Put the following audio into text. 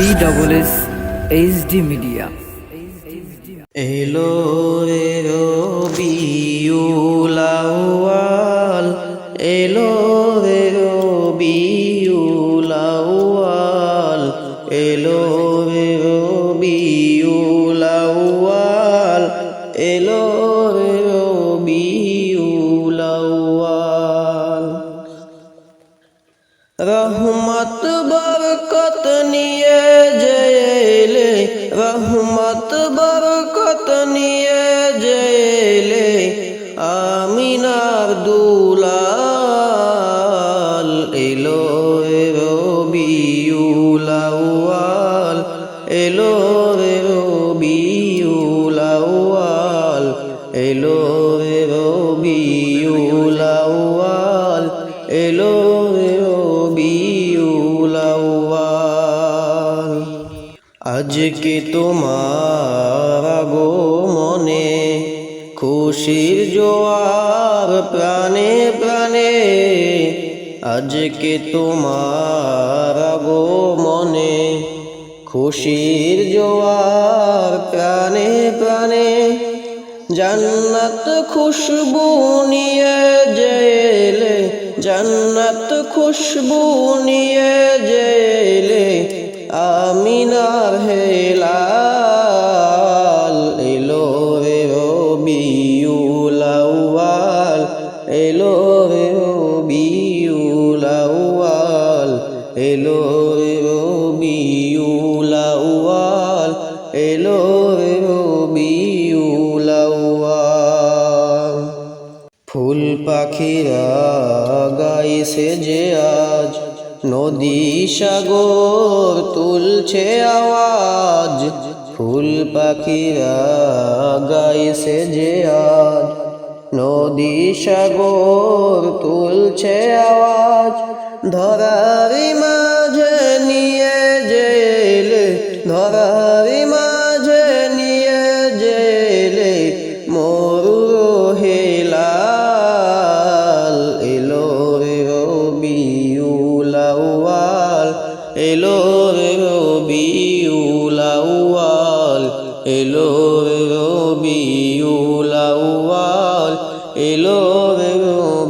B H D media এলো এলো রে রবিউলাওয়াল এলো রহমত বরকত নিয়ে জেলে আমিনার দুলাল এলো রবিউলাওয়াল এলো রে রবিউলাওয়াল এলো রে রবিউলাওয়াল আজকে তোমার গো মনে খুশির জোয়ার প্রাণে প্রাণে আজকে তোমার গো মনে খুশির জোয়ার প্রাণে প্রাণে জান্নাত খুশবু নিয়ে জেলে, জান্নাত খুশবু নিয়ে রে রবিউলাওয়াল এলো রে রবিউলাওয়াল এলো রে রবিউলাওয়াল ফুল পাখিরা গাইছে যে আজ, নদী সাগর তুলছে আওয়াজ। ফুল পাখিরা গাইছে যে আজ নদী সাগর তুলছে আওয়াজ। ধরারি মাঝে নিয়ে জেলে, ধরারি মাঝে নিয়ে জেলে মরু হেলাল এলো রে রবিউলাওয়াল এলো রে রবিউলাওয়াল এলো El odio.